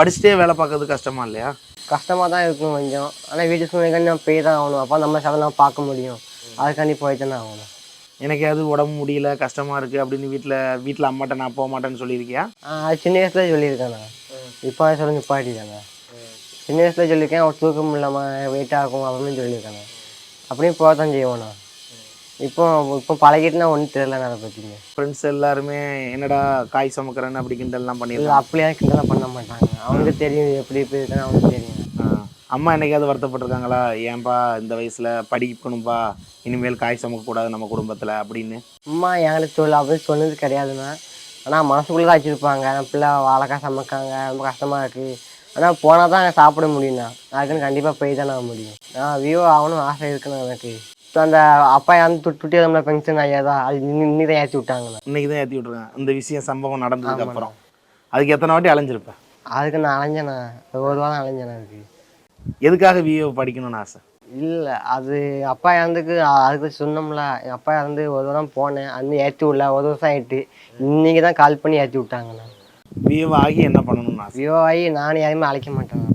படிச்சுட்டே வேலை பார்க்கறது கஷ்டமா இல்லையா? கஷ்டமாக தான் இருக்கும் கொஞ்சம். ஆனால் வீட்டு சூழ்நிலைக்காண்டி நம்ம போய் தான் ஆகணும். அப்போ நம்ம செலவு பார்க்க முடியும். அதுக்காண்டி போய் தானே ஆகணும். எனக்கு அது உடம்பு முடியல கஷ்டமா இருக்கு அப்படின்னு வீட்டில் வீட்டில் அம்மாட்ட நான் போக மாட்டேன்னு சொல்லியிருக்கியா? அது சின்ன வயசுல சொல்லியிருக்கேன் நான் இப்போ சொல்லி நிப்பாட்டிட்டாங்க சின்ன வயசுல சொல்லியிருக்கேன் அவர் தூக்கம் இல்லாமல் வெயிட் ஆகும் அப்படின்னு சொல்லியிருக்கேன் நான். அப்படியும் போக தான் செய்வோம் நான். இப்போ இப்போ பழகிட்டுனா ஒன்றும் தெரியல நான் அதை பற்றிங்க ஃப்ரெண்ட்ஸ் எல்லாருமே என்னடா காய் சமைக்கிறேன்னு அப்படி கிண்டல்லாம் பண்ணியிருக்காங்க. அப்படியே கிண்டலாம் பண்ண மாட்டாங்க. அவனுக்கு தெரியும் எப்படி எப்படி இருக்குன்னு அவனுக்கு தெரியும். அம்மா என்னைக்காவது வருத்தப்பட்டிருக்காங்களா? ஏன்பா இந்த வயசுல படிக்கணும்பா இனிமேல் காய் சமைக்கக்கூடாது நம்ம குடும்பத்துல அப்படின்னு? அம்மா எங்களுக்கு சொல்லு அப்படின்னு சொன்னது கிடையாதுண்ணா ஆனால் மனசுக்குள்ளே தான் வச்சுருப்பாங்க நம்ம பிள்ளை வாழைக்காய் சமைக்காங்க ரொம்ப கஷ்டமாக இருக்குது ஆனால் போனால் தான் சாப்பிட முடியும்ண்ணா அதுக்குன்னு கண்டிப்பாக போய் தான் நான் முடியும். நான் விவோ ஆகணும் ஆசை இருக்குண்ணா எனக்கு. அந்த அப்பா யாரும் துட்டு துட்டி நம்மள பென்ஷன் ஐயா தான் அது இன்னி தான் ஏற்றி விட்டாங்கண்ணா இன்னைக்கு தான் ஏற்றி விட்ருக்காங்க இந்த விஷயம் சம்பவம் நடந்ததுக்கு அப்புறம். அதுக்கு எத்தனை வாட்டி அலைஞ்சிருப்பேன் அதுக்கு நான் அலைஞ்சேண்ணா. ஒரு வாரம் அலைஞ்சேண்ணா அதுக்கு. எதுக்காக விஏ படிக்கணும்னு ஆசை? இல்லை அது அப்பா இறந்துக்கு அதுக்கு சொன்னோம்ல. எங்கள் அப்பா இறந்து ஒரு வாரம் போனேன். அந்த ஏற்றி விடல. ஒரு வருஷம் ஆயிட்டு. இன்னைக்கு தான் கால் பண்ணி ஏற்றி விட்டாங்கண்ணா. விஏ ஆகி என்ன பண்ணணும்னு ஆசை? ஆகி நானும் யாருமே அழைக்க மாட்டேன்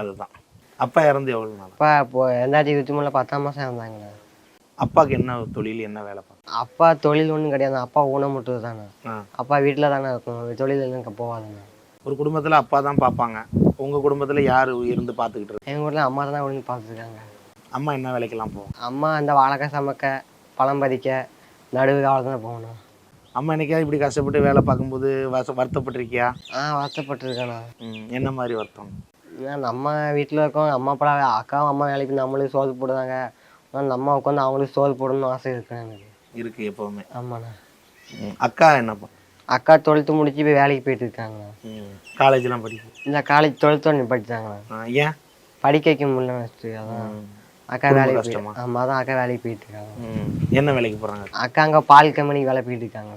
அதுதான். அப்பா இறந்து எவ்வளோ அப்பா இப்போ ரெண்டாயிரத்தி இருபத்தி மூணில் பத்தாம் மாதம் இருந்தாங்கண்ணா அப்பாவுக்கு என்ன தொழில் என்ன வேலை பார்க்க அப்பா தொழில் ஒன்றும் கிடையாது. அப்பா ஊனமுட்டது தானே. அப்பா வீட்டில் தானே இருக்கும் தொழில் எதுவும் போகாதுண்ணா. ஒரு குடும்பத்துல அப்பா தான் பார்ப்பாங்க. உங்க குடும்பத்துல யார் இருந்து பார்த்துக்கிட்டு இருக்கு? எங்கள் வீட்டில் அம்மா தான் ஒழுங்கு பார்த்துருக்காங்க. அம்மா என்ன வேலைக்கெல்லாம் போவோம் அம்மா அந்த வாழைக்காய் சமைக்க பழம் பறிக்க நடுவு காலம் தான் போகணும். அம்மா என்னைக்காவது இப்படி கஷ்டப்பட்டு வேலை பார்க்கும்போது வச வருத்தப்பட்டிருக்கியா? ஆ வருத்தப்பட்டிருக்கேண்ணா. என்ன மாதிரி வருத்தம்? ஏன் நம்ம வீட்டில் இருக்கோம். அம்மா அப்பா அக்காவும் அம்மா வேலைக்கு நம்மளுக்கு சோறு போடுறாங்க ஆனால் நம்ம உட்காந்து அவங்களுக்கு சோறு போடணும்னு ஆசை இருக்கு எனக்கு. இருக்கு எப்பவுமே. ஆமாண்ணா. ம், அக்கா என்னப்பா? அக்கா டுவெல்த்து முடிச்சு போய் வேலைக்கு போயிட்டு இருக்காங்கண்ணா. காலேஜ்லாம் படிக்கும் இந்த காலேஜ் டுவெல்த்து படிச்சாங்கண்ணா. ஆ, ஏன்? படிக்க வைக்க முடியல ஃபஸ்ட்டு அதான். அக்கா வேலைக்கு கஷ்டமா? போய் ஆமாம் அதான் அக்கா வேலைக்கு போயிட்டு இருக்காங்க. ம். என்ன வேலைக்கு போறாங்க? அக்கா அங்கே பால் கம்பெனிக்கு வேலை போயிட்டு இருக்காங்க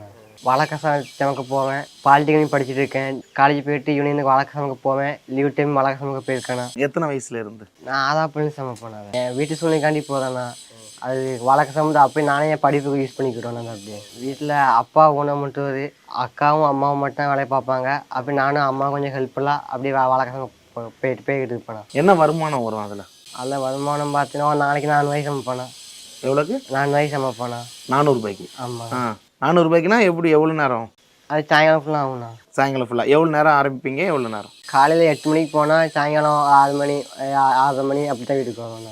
வழக்கசம் சமைக்க போவேன். பாலிடெக்னிக் படிச்சுட்டு இருக்கேன் காலேஜ் போயிட்டு ஈவினிங் வழக்க சமைக்க போவேன். லீவ் டைம் வழக்க சமைக்க போயிருக்கேண்ணா எத்தனை வயசுல இருந்து? நான் ஆதா பண்ணி சமைப்பேன் நான் என் வீட்டு சூழ்நிலைக்காண்டி போகிறேண்ணா அது வழக்க சமைத்து அப்படியே நானே என் படிப்புக்கு யூஸ் பண்ணிக்கிட்டோம் நான் அப்படியே. வீட்டில் அப்பா ஊனமுட்டுவது அக்காவும் அம்மாவும் மட்டும் வேலையை பார்ப்பாங்க. அப்படி நானும் அம்மா கொஞ்சம் ஹெல்ப்ஃபுல்லாக அப்படியே வழக்க சமைக்க போயிட்டு போய்கிட்டு இருப்பேன். என்ன வருமானம் வரும் அதுல? அதில் வருமானம் பார்த்தீங்கன்னா நாளைக்கு நானூறு வயசு சமைப்பேண்ணா எவ்வளோக்கு நானூறு வயசு சமைப்பேண்ணா நானூறு ரூபாய்க்கு. ஆமாம் ஆ நானூறு ரூபாய்க்குனா எப்படி எவ்வளோ நேரம்? அது சாயங்காலம் ஃபுல்லாக ஆகும்ண்ணா. சாயங்காலம் ஃபுல்லாக எவ்வளோ நேரம் ஆரம்பிப்பீங்க எவ்வளோ நேரம்? காலையில் எட்டு மணிக்கு போனால் சாயங்காலம் ஆறு மணி ஆ- ஆறரை மணி அப்படி தான் வீட்டுக்கு வருவேண்ணா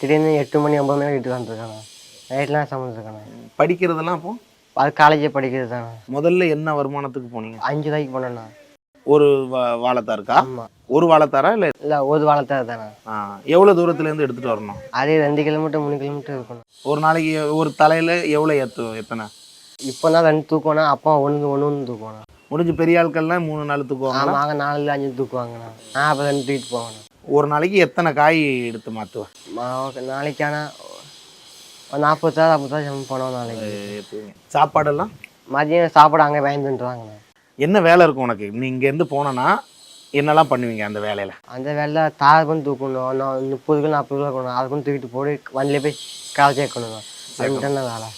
திடீர்னு எட்டு மணி ஒம்பது மணி வீட்டுக்கு வந்துருக்கேண்ணா. நைட்லாம் சமைச்சிருக்கேண்ணா படிக்கிறதெல்லாம் அப்போ? அது காலேஜே படிக்கிறது தானே முதல்ல என்ன வருமானத்துக்கு போனீங்க? அஞ்சு ரூபாய்க்கு போனேண்ணா. ஒரு வா- வாழைத்தாருக்கா? ஆமாம் ஒரு வாழைத்தாரா இல்லை? இல்லை ஒரு வாழத்தை தானே எவ்வளோ தூரத்துலேருந்து எடுத்துகிட்டு வரணும்? அதே ரெண்டு கிலோமீட்டர் மூணு கிலோமீட்டர் இருக்கணும். ஒரு நாளைக்கு ஒரு தலையில் எவ்வளோ ஏற்று எத்தனை? இப்போ தான் ரெண்டு தூக்குவோண்ணா அப்பா ஒன்று ஒன்று ஒன்று தூக்குவோண்ணா முடிஞ்ச பெரிய ஆட்கள்லாம் மூணு நாள் தூக்குவாங்க நாங்கள் நாலு அஞ்சு தூக்குவாங்கண்ணா. நான் அப்போ ரெண்டு தூக்கிட்டு போவேண்ணா. ஒரு நாளைக்கு எத்தனை காய் எடுத்து மாற்றுவேன் மா- நாளைக்கான ஒரு நாற்பது தான் நாற்பது தான் சமைப்போனோம் நாளைக்கு சாப்பாடெல்லாம்? மதியம் சாப்பாடு அங்கே வாங்கிட்டுருவாங்கண்ணா என்ன வேலை இருக்கும் உனக்கு? நீ இங்கேருந்து போனேன்னா என்னெல்லாம் பண்ணுவீங்க அந்த வேலையில்? அந்த வேலை தார் பண்ணி தூக்கணும் நான் முப்பது கிலோ நாற்பது கிலோ இருக்கணும் அதை பண்ணி தூக்கிட்டு போட்டு வண்டியில போய் கால் சேர்க்கணும் அது மட்டும் தான் வேலை.